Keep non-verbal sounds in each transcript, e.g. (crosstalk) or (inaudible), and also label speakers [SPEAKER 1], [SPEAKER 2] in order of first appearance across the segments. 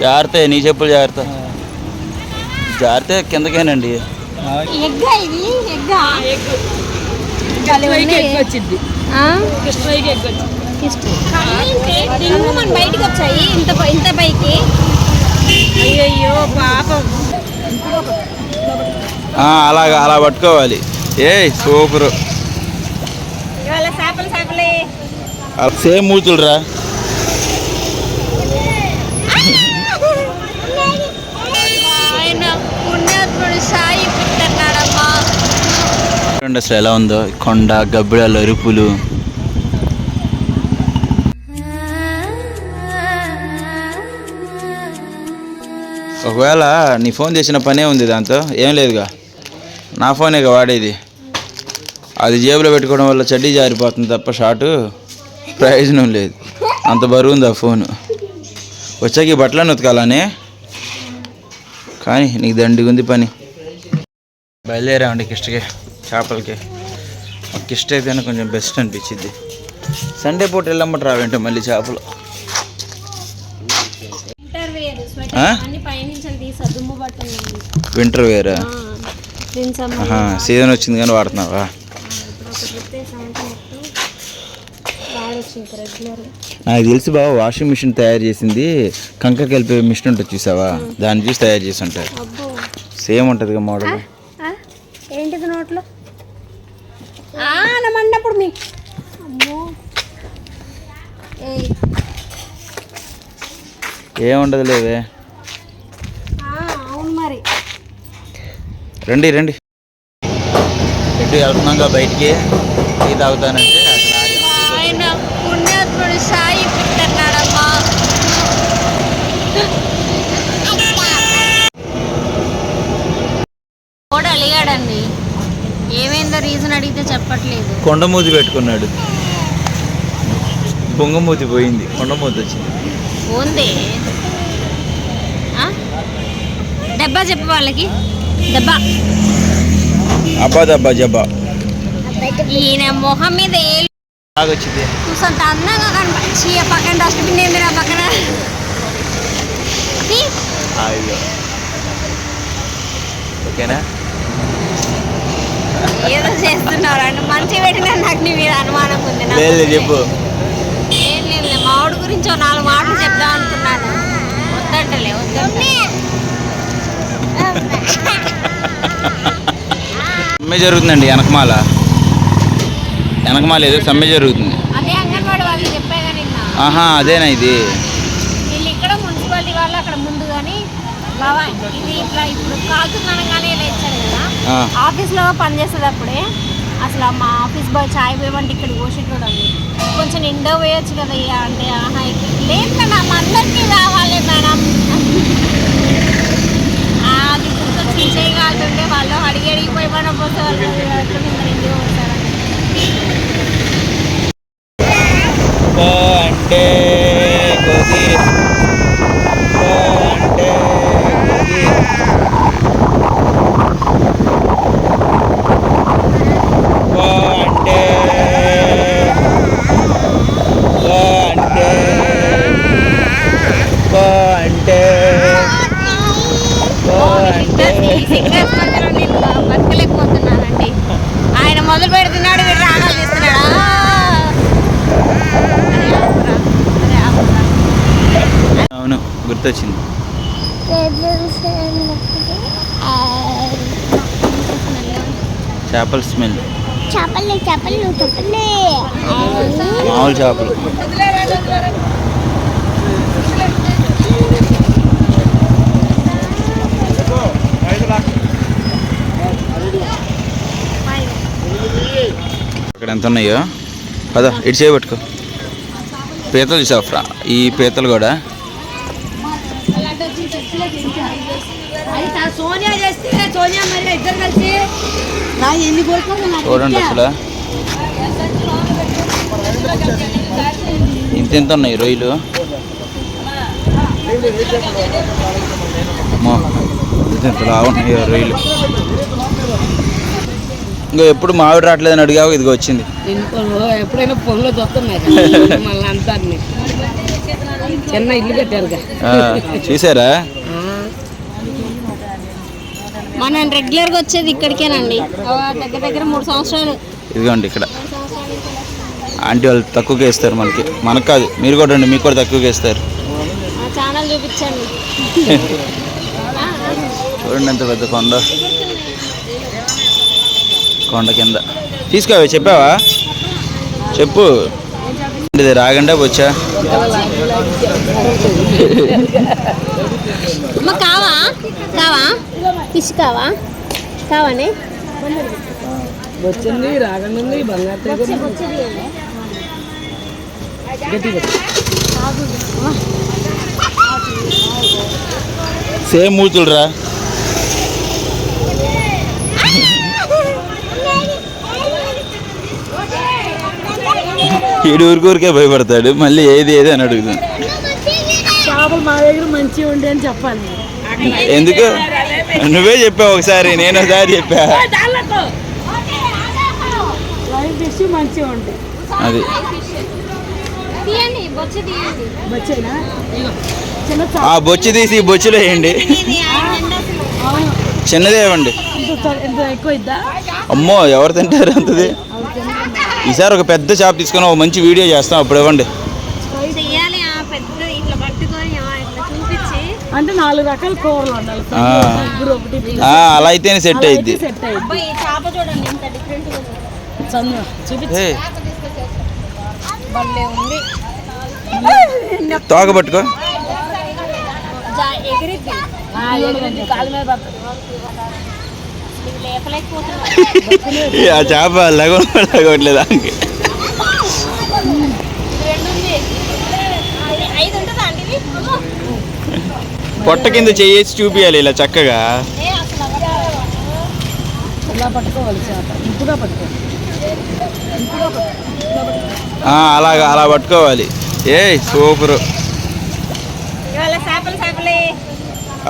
[SPEAKER 1] జాగ్రత్త నీ చెప్పులు జాగ్రత్త. జాగ్రత్త కిందకేనండి.
[SPEAKER 2] బయటకు వచ్చాయి ఇంత ఇంత పైకి.
[SPEAKER 3] అయ్యయ్యో పాపం.
[SPEAKER 1] ఆ, అలాగా అలా పట్టుకోవాలి. ఏ సూపర్. సేమ్ మూతులు రా. చూడండి అసలు ఎలా ఉందో. కొండ గబ్బిడాలు అరుపులు ఒకవేళ నీ ఫోన్ చేసిన పనే ఉంది దాంతో. ఏం లేదుగా. నా ఫోనేగా వాడేది. అది జేబులో పెట్టుకోవడం వల్ల చడ్డీ జారిపోతుంది తప్ప షాటు ప్రయోజనం లేదు. అంత బరువు ఉంది ఆ ఫోను. వచ్చాక ఈ బట్టలను ఉతకాలనే. కానీ నీకు దండిగా ఉంది పని. బయలుదేరామండి కిష్టకే. చేపలకి. మాకు కిష్ట అయితేనే కొంచెం బెస్ట్ అనిపించింది. సండే పూట వెళ్ళమ్మట రావేంటో మళ్ళీ చేపలు.
[SPEAKER 2] వింటర్ వేర్
[SPEAKER 1] సీజన్ వచ్చింది కానీ వాడుతున్నావా? నాకు తెలిసి బాబా వాషింగ్ మిషన్ తయారు చేసింది. కంక కలిపే మిషన్ ఉంటుంది చూసావా? దాన్ని చూసి తయారు చేసి ఉంటారు. సేమ్ ఉంటుంది మోడల్
[SPEAKER 2] ఆ? ఏంటిది నోట్లో ఆనమన్నప్పుడు మీ
[SPEAKER 1] ఏముండదు లేవే
[SPEAKER 2] ఆ, అవును మరి
[SPEAKER 1] రండి రండి. ఎటు వెళ్తున్నాగా బయటికి. టీ తాగుతానంటే అక్కడ ఆగి
[SPEAKER 2] ఆయన పుణ్యాత్ముడు సాయి పుట్టన్నాడమ్మా కూడా అలిగాడండి ఏమైందో రీజన్ అడిగితే చెప్పట్లేదు.
[SPEAKER 1] కొండమూతి పెట్టుకున్నాడు. బొంగమూతి పోయింది. కొండమూతి వచ్చింది.
[SPEAKER 2] ఉంది ఆ? దెబ్బ చెప్పు వాళ్ళకి. దెబ్బ.
[SPEAKER 1] అబ్బా దబ్బా జబ్బా.
[SPEAKER 2] ఈయన మొహం మీద
[SPEAKER 1] బాగొచ్చింది.
[SPEAKER 2] చూసంత అందంగా ఆ పక్కన డస్ట్బిన్ ఏంది ఆ పక్కన.
[SPEAKER 1] అయ్యో. ఓకేనా?
[SPEAKER 2] ఏదో చేస్తున్నారు అంటే మంచి పెట్టినా నాకు నీ మీద అనుమానం ఉంది
[SPEAKER 1] లేదు చెప్పు.
[SPEAKER 2] ఏం లేదు మామిడి గురించి ఓ నాలుగు మాటలు చెప్దాం అనుకున్నాను. వద్దంటలే వద్దంటే
[SPEAKER 1] సమ్మె జరుగుతుందండి వెనకమాల. వెనకమాల ఏదో సమ్మె జరుగుతుంది.
[SPEAKER 2] అదే అంగన్వాడి వాళ్ళు చెప్పాగా నిన్న.
[SPEAKER 1] ఆహా అదేనా ఇది?
[SPEAKER 2] వీళ్ళు ఇక్కడ మున్సిపాలిటీ వాళ్ళు అక్కడ ముందు కానీ ఇది ఇట్లా ఇప్పుడు లేచారు. కదా
[SPEAKER 1] ఆ.
[SPEAKER 2] ఆఫీస్లో పనిచేసేది అప్పుడే అసలు మా ఆఫీస్ బాయ్ చాయ్ పోయమంటే ఇక్కడ పోసేటోడు అండి కొంచెం ఇండో పోయొచ్చు కదా ఇక అంటే ఆహా లేదు మేడం అందరికీ రావాలి మేడం. ఆ, అది గుర్తొచ్చి చేయి కాలుతుంటే వాళ్ళు అడిగి అడిగి పోయి మనం పోతే వాళ్ళు ఎక్కడ ఇందరు ఇంటికి పోతారని
[SPEAKER 1] అంటే అంటే
[SPEAKER 2] సిగరెట్ మధ్యలో నేను బతకలేకపోతున్నానండి ఆయన మొదలు పెడుతున్నాడు వీడు రాగాలు తీస్తున్నాడా అరే ఆపురా, అరే ఆపురా.
[SPEAKER 1] అవును గుర్తొచ్చింది. చేపల స్మెల్.
[SPEAKER 4] చేపలు
[SPEAKER 1] మామూలు చేపలు. ఇక్కడ ఎంత ఉన్నాయో? పద ఇటు చేయబట్టుకో పీతలు చూసావు ఈ పీతలు కూడా. చూడండి అసలు ఇంత ఎంత ఉన్నాయి రొయ్యలు? ఉన్నాయో రొయ్యలు? ఇంకా ఎప్పుడు మామిడి రావట్లేదని అడిగావు ఇదిగో వచ్చింది.
[SPEAKER 3] ఎప్పుడైనా పొగలో (laughs) చిన్న ఇల్లు కట్టారుగా.
[SPEAKER 1] ఆ, చూసారా?
[SPEAKER 2] మనం రెగ్యులర్గా వచ్చేది ఇక్కడికేనండి. దగ్గర దగ్గర మూడు సంవత్సరాలు.
[SPEAKER 1] ఇదిగోండి ఇక్కడ. ఆంటీ వాళ్ళు తక్కువగా ఇస్తారు మనకి. మనకు కాదు మీరు కూడా రండి మీకు కూడా తక్కువగా ఇస్తారు.
[SPEAKER 2] ఛానల్ చూపించండి.
[SPEAKER 1] చూడండి ఎంత పెద్ద కొండ. కొండ కింద. తీసుకోవే చెప్పావా? చెప్పు. ఇది రాగండా వచ్చా
[SPEAKER 2] కావా? కావా? ఫిష్ కావా కావానే?
[SPEAKER 3] వచ్చింది రాగండి బంగారు
[SPEAKER 1] సేమ్ మూతులు రా ఈడు ఊరికూరికే భయపడతాడు. మళ్ళీ ఏది ఏది అని అడుగుతాను
[SPEAKER 3] చేపలు మా దగ్గర మంచిగా ఉండే అని చెప్పాలి.
[SPEAKER 1] ఎందుకు? నువ్వే చెప్పావు ఒకసారి నేను ఒకసారి చెప్పా. అది. ఆ బొచ్చు తీసి బొచ్చులో వేయండి. చిన్నదే ఇవ్వండి.
[SPEAKER 3] ఎంత ఎంత ఎక్కువ ఇద్దా?
[SPEAKER 1] అమ్మో ఎవరు తింటారు అంతది? ఈసారి ఒక పెద్ద చేప తీసుకొని ఒక మంచి వీడియో చేస్తాం అప్పుడు ఇవ్వండి
[SPEAKER 2] చెయ్యాలి ఆ పెద్ద ఇట్లా పట్టుకొని ఆ ఇట్లా చూపించి
[SPEAKER 3] అంటే నాలుగు రకాల కూరలు ఉండాలి. ఇప్పుడు ఒకటి
[SPEAKER 1] అలా అయితేనే సెట్
[SPEAKER 3] చూపించి.
[SPEAKER 2] భలే ఉంది.
[SPEAKER 1] తోక పట్టుకో. ఆ చేప లగ లగవట్లేదు దానికి
[SPEAKER 2] రెండు ఉంది. ఇది ఐదు ఉంటుందా అండి.
[SPEAKER 1] పొట్ట కింద చేసి చూపియాలి ఇలా చక్కగా. అలాగా అలా పట్టుకోవాలి. ఏ సూపరు.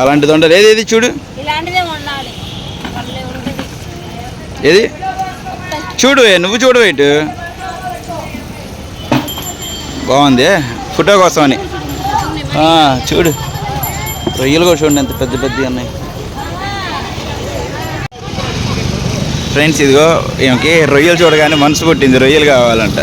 [SPEAKER 1] అలాంటిది ఉండదు ఏది ఏది చూడు.
[SPEAKER 2] ఇలాంటిదే ఉండాలి భలే ఉంటుంది.
[SPEAKER 1] ఏది? చూడు ఏ, నువ్వు చూడు ఇటు. బాగుంది ఫోటో కోసం అని ఆ, చూడు. రొయ్యలు కూడా చూడండి ఎంత పెద్ద పెద్ద ఉన్నాయి. ఫ్రెండ్స్ ఇదిగో ఈమెకి రొయ్యలు చూడగానే మనసు పుట్టింది రొయ్యలు కావాలంట.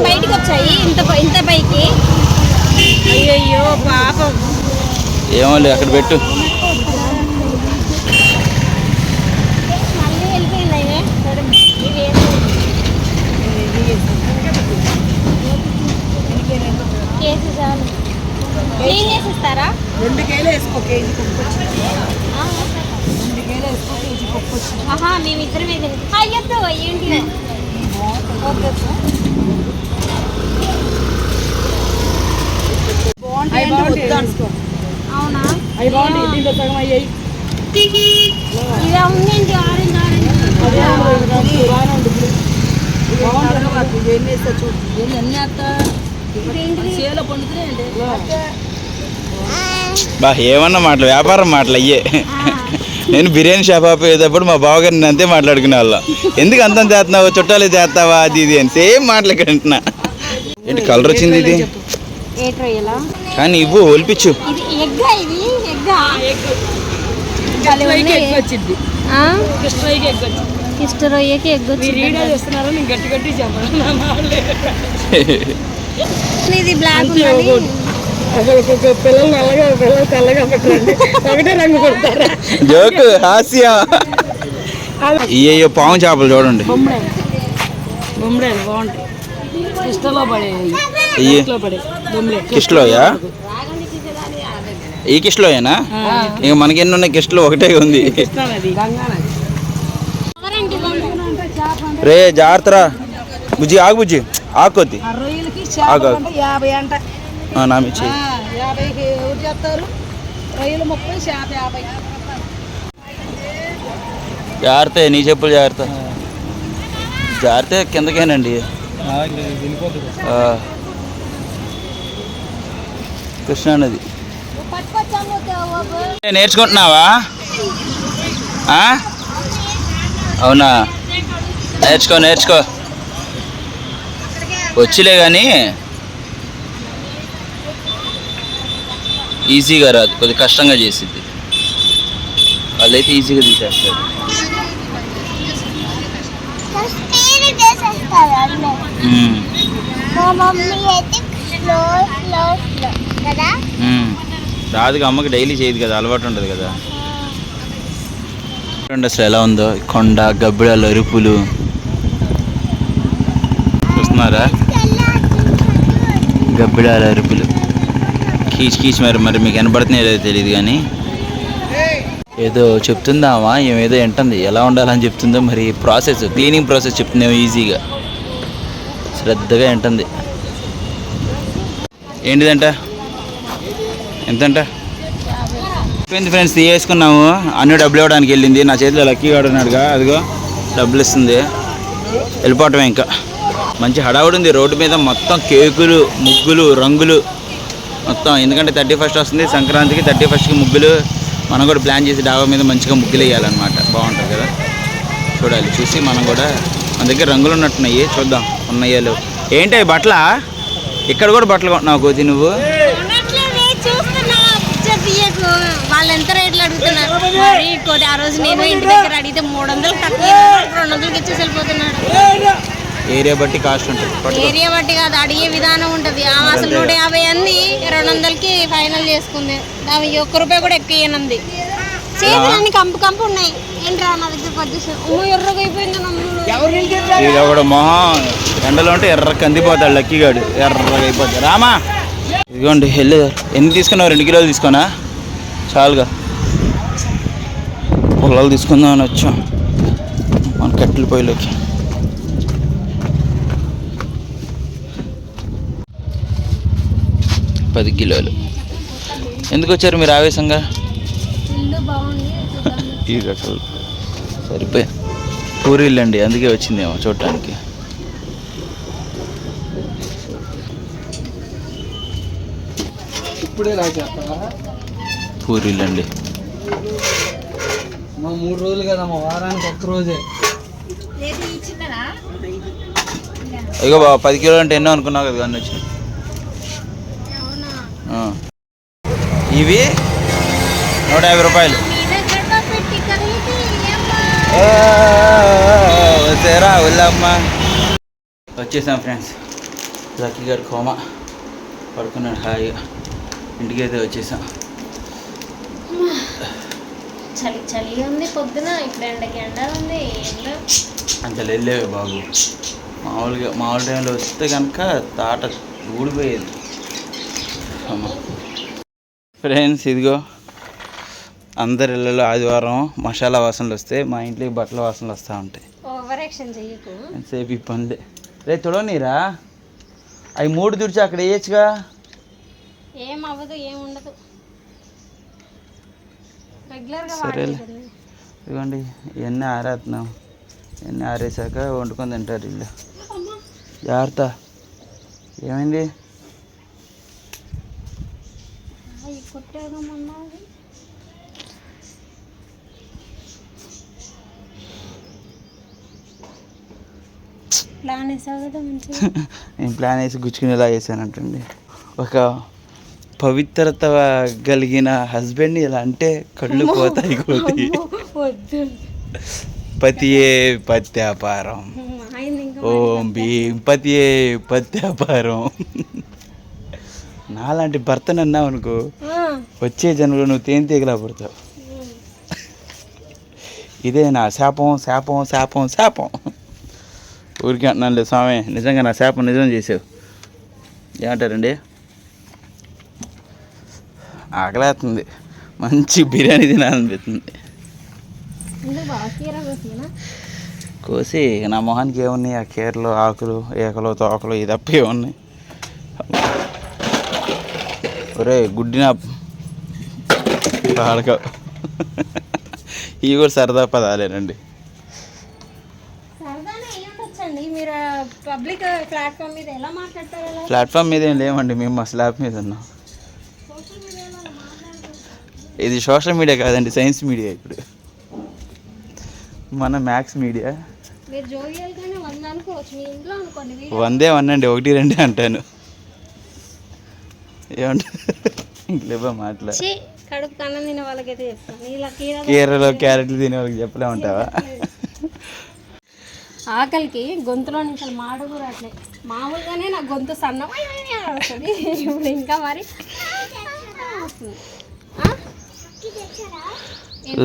[SPEAKER 2] బయటకు వచ్చాయి ఇంత ఇంత పైకి.
[SPEAKER 3] అయ్యయ్యో పాపం.
[SPEAKER 1] ఏమో అక్కడ పెట్టు
[SPEAKER 2] మళ్ళీ వెళ్ళిపోయింది ఇవే చూడండి ఇవి ఏంటి? కేజీ చాలు క్లీన్ చేసి ఇస్తారా
[SPEAKER 3] రెండు కేలు వేసుకో కేజీ పప్పు వచ్చింది
[SPEAKER 2] ఆ.
[SPEAKER 3] రెండు కేలు వేసుకో కేజీ పప్పు వచ్చింది
[SPEAKER 2] ఆహా మేమిద్దరం ఇది అయ్యద్దు ఏంటి ఓకే
[SPEAKER 3] అవి బాగుంటాయి అనుకో
[SPEAKER 2] అవునా
[SPEAKER 3] అవి బాగుంటాయి దీంట్లో సగం అయ్యాయి
[SPEAKER 2] ఇలా ఉందేంటి ఆరెంజ్ ఆరెంజ్
[SPEAKER 3] అదే బాగానే ఉంటుంది బాగుంటుంది. ఎన్ని వేస్తా చూడు. ఎన్ని అన్ని వేస్తా చేలో పండుతున్నాయండి
[SPEAKER 1] బా ఏమన్నా మాటలు వ్యాపారం మాటలు అయ్యే. నేను బిర్యానీ షాప్ ఆపేటప్పుడు మా బావగారిని అంతే మాట్లాడుకునే వాళ్ళం ఎందుకు అంతం చేస్తున్నావు? చుట్టాలు చేస్తావా? అది ఇది అని సేమ్ మాటలు కంటున్నా ఏంటి కలర్ వచ్చింది ఇది?
[SPEAKER 2] ఏ ట్రయలా?
[SPEAKER 1] కానీ ఇవ్వు ఒలిపించు
[SPEAKER 3] వచ్చింది. వచ్చింది
[SPEAKER 2] ఇష్ట రొయ్యకి ఎగ్
[SPEAKER 3] మీరు
[SPEAKER 2] వచ్చింది
[SPEAKER 3] వీడియో చేస్తున్నారు? నేను గట్టి గట్టి చెప్పాను?
[SPEAKER 2] ఇది బ్లాక్
[SPEAKER 3] అంతే
[SPEAKER 2] ఉందని
[SPEAKER 3] ఒకటి. అసలు ఒక్కొక్క పిల్లలు నల్లగా పిల్లలు తెల్లగా పెట్టండి ఒకటే రంగు కొడతారా?
[SPEAKER 1] జోకు హాస్యం. ఇయ్యో పాము చేపలు చూడండి.
[SPEAKER 3] బొమ్మడే బొమ్మడే బాగుంటాయి. ఇష్టలో పడేవి
[SPEAKER 1] ఇయ్యి
[SPEAKER 3] ఇష్టలో పడే బొమ్మడే
[SPEAKER 1] కిష్లోయా? ఈ కిష్లోయేనా? ఇక మనకి ఎన్ని ఉన్నాయి? కిష్లో ఒకటే ఉంది. రే జాగ్రత్తరా బుజ్జి ఆగు బుజ్జి. ఆకొద్ది.
[SPEAKER 3] ఆ రొయ్యలకి
[SPEAKER 1] ఆగు,
[SPEAKER 3] చేపలు
[SPEAKER 1] ఆగు.
[SPEAKER 3] అంటే యాభై అంట.
[SPEAKER 1] ఆ, నా మిచ్చి
[SPEAKER 3] ఆ, యాభైకి ఎవరు చేస్తారు? రొయ్యలు ముప్పై చేప యాభై.
[SPEAKER 1] జాగ్రత్త నీ చెప్పులు జాగ్రత్త. జాగ్రత్త కిందకేనండి. ఆ. కృష్ణా నది
[SPEAKER 2] పట్టుకొచ్చాము
[SPEAKER 1] నేర్చుకుంటున్నావా? ఆ? అవునా? నేర్చుకో నేర్చుకో. వచ్చిలే కానీ ఈజీగా రాదు కొద్దిగా కష్టంగా చేసిద్ది. వాళ్ళైతే ఈజీగా తీసేస్తారు.
[SPEAKER 4] అయితే.
[SPEAKER 1] రాదుగా అమ్మకి డైలీ చేయదు కదా అలవాటు ఉంటుంది కదా. అసలు ఎలా ఉందో కొండ గబ్బిడాలు అరుపులు చూస్తున్నారా గబ్బిడాల అరుపులు కీచ్ కీచ్ మరి మరి మీకు వినపడుతున్నాయో లేదో తెలియదు కానీ. ఏదో చెప్తుందామా? ఏమేదో వింటుంది ఎలా ఉండాలని చెప్తుందో మరి ప్రాసెస్ క్లీనింగ్ ప్రాసెస్ చెప్తుందేమో ఈజీగా. శ్రద్ధగా వింటుంది. ఏంటిదంట? ఎంతంట? అయిపోయింది ఫ్రెండ్స్ తీసుకున్నాము అన్ని డబ్బులు ఇవ్వడానికి వెళ్ళింది. నా చేతిలో లక్కీ గాడు ఉన్నాడుగా అదిగో డబ్బులు ఇస్తుంది. వెళ్ళిపోవటమే ఇంకా. మంచి హడావుడి ఉంది. రోడ్డు మీద మొత్తం కేకులు ముగ్గులు రంగులు మొత్తం. ఎందుకంటే థర్టీ ఫస్ట్ వస్తుంది సంక్రాంతికి. థర్టీ ఫస్ట్కి ముగ్గులు. మనం కూడా ప్లాన్ చేసి డాబా మీద మంచిగా ముగ్గులు వేయాలన్నమాట. బాగుంటుంది కదా? చూడాలి. చూసి మనం కూడా మన దగ్గర రంగులు ఉన్నట్టున్నాయి. చూద్దాం ఉన్నాయో లేవు ఏంటి బట్టల? ఇక్కడ కూడా బట్టలు కొంటున్నావు కోతి నువ్వు?
[SPEAKER 2] వాళ్ళు ఎంత రేట్లు అడుగుతున్నారు? మరి ఆ రోజు నేను ఇంటి దగ్గర అడిగితే మూడు వందలు తక్కువ. రెండు వందలకి ఇచ్చేసి వెళ్ళిపోతున్నాడు.
[SPEAKER 1] ఏరియా బట్టి కాస్ట్ ఉంటుంది.
[SPEAKER 2] ఏరియా బట్టి కాదు అడిగే విధానం ఉంటుంది. అసలు నూట యాభై అంది రెండు వందలకి ఫైనల్ చేసుకుంది. ఆమె ఒక్క రూపాయి కూడా ఎక్కువ ఇయ్యనంది. చేతులన్నీ కంపు కంపు ఉన్నాయి. ఏంట్రా నా వచ్చేసి అమ్మో ఎర్రగా అయిపోయింది నమ్ముడు
[SPEAKER 1] ఇక కూడా మొహం. ఎండలో ఉంటే ఎర్ర కందిపోతాడు లక్కీగాడు. ఎర్రగా అయిపోతాడు. రామా! ఇదిగోండి వెళ్ళి ఎన్ని తీసుకున్నావు? రెండు కిలోలు తీసుకోనా చాలుగా. పొలాలు తీసుకుందామని వచ్చాం. మన కట్టెల పొయ్యిలోకి. పది కిలోలు. ఎందుకు వచ్చారు మీరు ఆవేశంగా. ఈ రకాలు సరిపోయి. పూరీలు అండి అందుకే వచ్చిందేమో చూడటానికి. పూరీలు అండి
[SPEAKER 3] మా మూడు రోజులు కదా మా వారానికి ఒక్క రోజే.
[SPEAKER 1] బాబా పది కిలోలు అంటే ఎన్నో అనుకున్నావు కదా అన్నీ వచ్చి
[SPEAKER 2] అవునా
[SPEAKER 1] ఇవి నూట యాభై రూపాయలు. వచ్చారా వెళ్ళమ్మా. వచ్చేసాం ఫ్రెండ్స్. లక్కీ గారు కోమ. పడుకున్నాడు హాయిగా. ఇంటికి అయితే వచ్చేసాం.
[SPEAKER 2] చలి చలి ఉంది పొద్దున ఇప్పుడు ఎండకి ఎండ ఉంది
[SPEAKER 1] అంత వెళ్ళేవి బాబు. మామూలుగా మామూలు టైంలో వస్తే కనుక తాట ఊడిపోయేది. అమ్మ ఫ్రెండ్స్ ఇదిగో అందరి ఇళ్ళలో ఆదివారం మసాలా వాసనలు వస్తే మా ఇంట్లోకి బట్టల వాసనలు వస్తూ ఉంటాయి. ఎంతసేపు ఈ పనులే. రే తొడవనీరా? అవి మూడు తుడిచి అక్కడ వేయచ్చుగా? సరేలే. ఇదిగోండి ఇవన్నీ ఆరేస్తున్నాం ఇవన్నీ ఆరేసాక వండుకొని తింటారు ఇల్లు జాగ్రత్త. ఏమైంది?
[SPEAKER 2] అన్నది ప్లాన్ (laughs)
[SPEAKER 1] నేను ప్లాన్ వేసి గుచ్చుకునేలా చేశానంటండి. ఒక పవిత్రత కలిగిన హస్బెండ్ని ఇలా అంటే కళ్ళు పోతాయి కోతి పతియే పత్యాపారం. ఓం భీం పతియే పత్యాపారం. నాలాంటి భర్తను అన్నావు అనుకో వచ్చే జన్మలో నువ్వు తేనె తీగలా పడతావు. ఇదే నా శాపం శాపం శాపం శాపం. ఊరికే అంటున్నానులే స్వామి నిజంగా నా శాపం నిజం చేసావు. ఏమంటారండి? ఆకలేస్తుంది మంచి బిర్యానీ తినాలనిపిస్తుంది. కోసి నా మొహానికి ఏమున్నాయి? ఆ కీరలు ఆకులు ఏకలు తోకలు ఇది తప్ప ఏమున్నాయి? ఒరే గుడ్డిన పాడక ఇవి కూడా సరదా పదాలేనండి.
[SPEAKER 2] సరదానే అయ్యి ఉండొచ్చండి. మీరు పబ్లిక్ ప్లాట్ఫామ్ మీద ఎలా మాట్లాడతారు ఎలా
[SPEAKER 1] ప్లాట్ఫామ్ మీద ఏం లేవండి మేము మా స్లాబ్ మీద ఉన్నాం.
[SPEAKER 2] సోషల్ మీడియాలో మాట్లాడతారు.
[SPEAKER 1] ఇది సోషల్ మీడియా కాదండి సైన్స్ మీడియా ఇప్పుడు. మన మ్యాథ్స్ మీడియా.
[SPEAKER 2] మీరు జోవియల్ గానే వంద అనుకోవచ్చు మీ ఇంట్లో అనుకోండి వీడియో.
[SPEAKER 1] వందే వన్నండి ఒకటి రెండు అంటాను. ఏమంటారు ఇంకలేబా మాట్లా.
[SPEAKER 2] ఛీ, కడుపు కన్నం తినే వాళ్ళకైతే చెప్తాను
[SPEAKER 1] కీరలో క్యారెట్లు తినే వాళ్ళకి చెప్పలేమంటావా
[SPEAKER 2] ఆకలికి గొంతులో నుంచి మాట కూడా అట్లే మామూలుగానే నా గొంతు సన్నం వస్తుంది ఇప్పుడు ఇంకా మరి?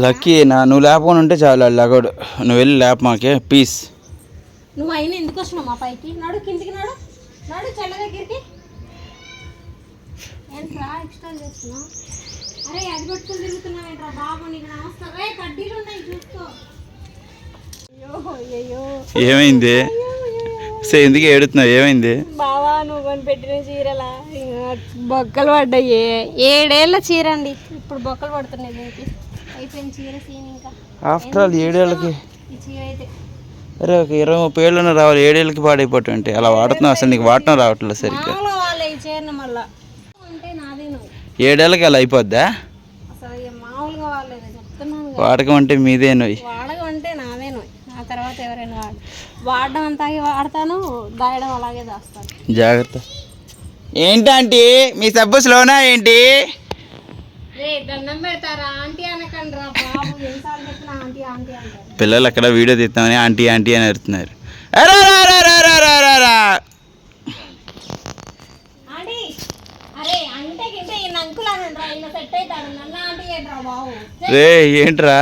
[SPEAKER 1] లక్కీ నా నువ్వు లేపకుండా ఉంటే చాలు లగోడు. నువ్వు వెళ్ళి లేప మాకే. పీస్
[SPEAKER 2] నువ్వు అయినా ఎందుకు వచ్చినావు మా పైకి? నడు కిందికి నడు. నడు చెల్ల దగ్గరికి ఏంట్రా ఎక్స్ట్రా చేస్తున్నావు? అరే అది పట్టుకుని తిరుగుతున్నావు ఏంట్రా బాబు నీకు నమస్కారం రే కడ్డీలు ఉన్నాయి చూసుకో. అయ్యో అయ్యో
[SPEAKER 1] ఏమైంది? సే ఎందుకు ఏడుతున్నావు? ఏమైంది?
[SPEAKER 2] బావా నువ్వు కొని పెట్టిన చీరలా బొక్కలు పడ్డాయి. ఏడేళ్ళ చీర అండి ఇప్పుడు బొక్కలు పడుతున్నాయి దీనికి. అయిపోయింది చీర సీన్ ఇంకా.
[SPEAKER 1] ఆఫ్టర్ ఆల్ ఏడేళ్ళకి?
[SPEAKER 2] ఈ చీర అయితే.
[SPEAKER 1] అరే ఒక ఇరవై ముప్పై ఏళ్ళనే రావాలి. ఏడేళ్ళకి పాడైపోతుంటే అలా వాడుతున్నావు? అసలు నీకు వాడటం రావట్లేదు సరిగ్గా.
[SPEAKER 2] వాళ్ళే ఈ చీరను మళ్ళా.
[SPEAKER 1] ఏడేళ్ళకి అలా అయిపోద్దా. వాడకం అంటే మీదే నొయ్యి
[SPEAKER 2] వాడకం అంటే నాదే నువ్వు నా తర్వాత ఎవరైనా వాడు వాడడం వాడతాను దాయడం అలాగే దాస్తాను.
[SPEAKER 1] జాగ్రత్త. ఏంటంటే మీ సబ్బు స్లోనా ఏంటి? పిల్లలు అక్కడ వీడియో తీస్తామని ఆంటీ ఆంటీ అని అడుగుతున్నారు అరే రా రా రా రా రా రా రా.
[SPEAKER 2] ఆంటీ అరే అంటే గింటే ఈయన అంకుల్ అనండి రా ఏంట్రా?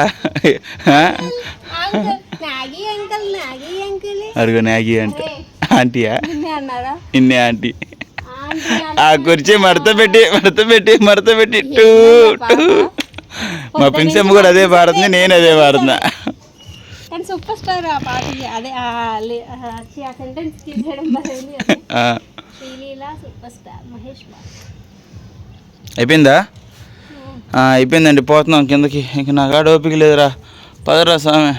[SPEAKER 1] అడుగు నాగి అంటే ఆంటీయా? ఇన్నే ఆంటీ. ఆ కుర్చీ మడత పెట్టి మడత పెట్టి మడత పెట్టి టూ టూ. మా ప్రిన్సెమ్ కూడా అదే పాడుతుంది నేను అదే పాడుతున్నా.
[SPEAKER 2] కానీ సూపర్ స్టార్ ఆ పాటకి అదే ఆ sentence (laughs) super star Mahesh Babu.
[SPEAKER 1] అయిపోయిందా ఆ, అయిపోయిందండి పోతున్నాం కిందకి ఇంక నా కాడ ఓపిక లేదురా పదరా స్వామి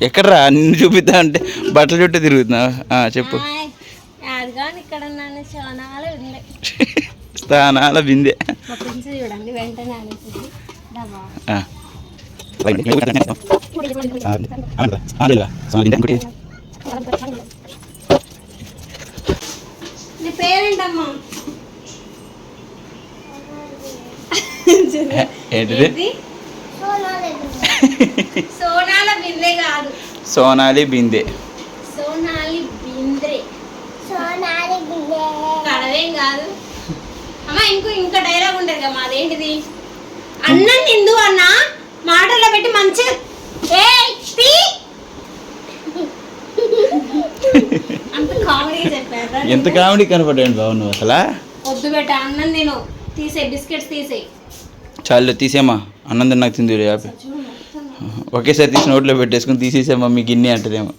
[SPEAKER 1] ఎక్కడరా నిన్ను చూపిద్దా అంటే బట్టల చుట్టూ తిరుగుతున్నావు ఆ, చెప్పు స్థానాల బిందె
[SPEAKER 2] చూడండి నీ పేరేంటమ్మా
[SPEAKER 1] ఏంటిది?
[SPEAKER 2] ఏంటి? సోనాల బిందె కాదు.
[SPEAKER 1] సోనాలి బిందె.
[SPEAKER 2] సోనాలి బింద్రే
[SPEAKER 4] సోనాలి బిడ్డే
[SPEAKER 2] కడవేం కాదు. అమ్మా ఇంకో ఇంకా డైలాగ్ ఉండేది కదా అదేంటిది? అన్నం తిందు అన్న మాటల్లో పెట్టి మంచిగా ఏయ్, తీ! అంత కామెడీ చెప్పారు
[SPEAKER 1] ఎంత కామెడీ కనపడండి బాబు నువ్వు అసలు?
[SPEAKER 2] వద్దు బెట్ట అన్నం తిను. తీసే బిస్కెట్స్ తీసేయి.
[SPEAKER 1] చాలు తీసేమా అన్నం నాకు తింది యాపి ఒకేసారి తీసి నోట్లో పెట్టేసుకుని తీసేసామా మీ గిన్నె అంటదేమో.